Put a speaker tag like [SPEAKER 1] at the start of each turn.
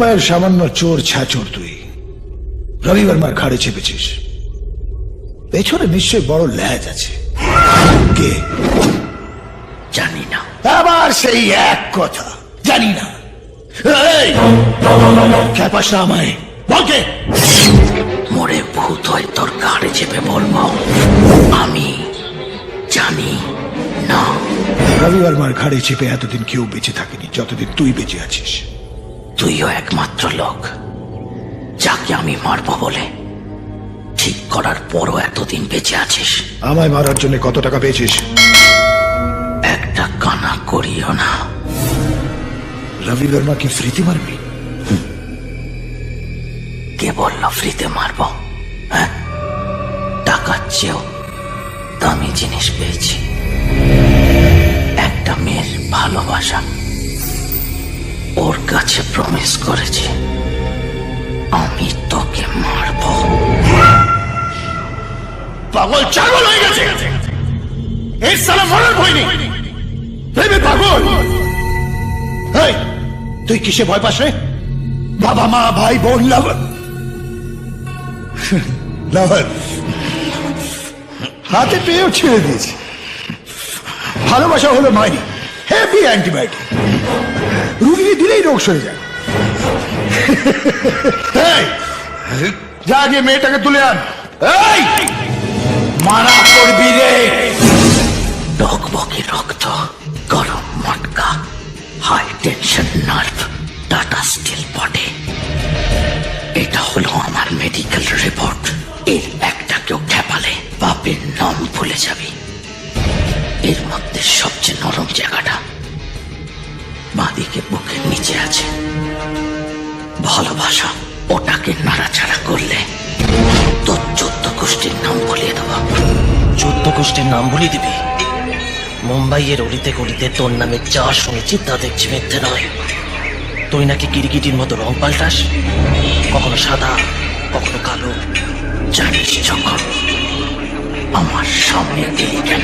[SPEAKER 1] গায়ের সামান্য চোর ছাচোর তুই। রবি বর্মার ঘাড়ে চেপেছিস। পেছনে নিশ্চয় বড় ল্যাজ আছে। কে?
[SPEAKER 2] জানি না
[SPEAKER 1] আবার সেই এক কথা। জানি না এই! খ্যাপাস না আমায় বলকে
[SPEAKER 2] মরে ভূত হয় তোর ঘাড়ে চেপে বলব আমি জানি না।
[SPEAKER 1] রবি বর্মার ঘাড়ে চেপে এতদিন কেউ বেঁচে থাকেনি যতদিন তুই বেঁচে আছিস।
[SPEAKER 2] তুইও একমাত্র লোক যাকে আমি মারবো বলে। ঠিক করার পরও এতদিন বেঁচে আছিস।
[SPEAKER 1] আমায় মারার জন্য কত টাকা পেয়েছিস?
[SPEAKER 2] একটা কানা করিও না।
[SPEAKER 1] রবি বর্মাকে ফ্রিতে মারবি?
[SPEAKER 2] কে বলল ফ্রিতে মারবো হ্যাঁ? টাকার চেয়েও দামি জিনিস পেয়েছি। একটা মেয়ের ভালোবাসা। কাছে প্রমিস করেছি আমি তোকে মারবো।
[SPEAKER 1] পাগল ছাগল হয়ে গেছে। এর সালা মরার ভয় নেই। ভেবে পাগল। এই, তুই কিসে ভয় পাস রে? বাবা মা ভাই বোন লাভার লাভার হাতে পেয়েও ছেড়ে দিয়েছি। ভালোবাসা হলো মাইনি হ্যাপি অ্যান্টিবায়োটিক রুগীকে দিলেই রোগ সরে যায়। যা গিয়ে মেয়েটাকে তুলে আন। এই মানা করবি রে।
[SPEAKER 2] ডকবকে রক্ত গরম মটকা high tension nerve Tata steel body এটা হলো আমার মেডিকেল রিপোর্ট এর একটা কেউ খেপালে বাপের নাম ভুলে যাবি। এর মধ্যে সবচেয়ে নরম জায়গাটা বাঁদিকে বুকের নিচে আছে। ভালোবাসা ওটাকে নাড়াচাড়া করলে তোর চোদ্দ গোষ্ঠীর নাম ভুলিয়ে দেবো।
[SPEAKER 3] চোদ্দ গোষ্ঠীর নাম বলে দিবি? মুম্বাইয়ের অলিতে গলিতে তোর নামে যা শুনেছি তা দেখছি, মিথ্যে নয়। তুই নাকি কিরকিটির মতো রং পাল্টাস? কখনো সাদা, কখনো কালো।
[SPEAKER 2] জানিস যখন আমার সামনে এলি কেন?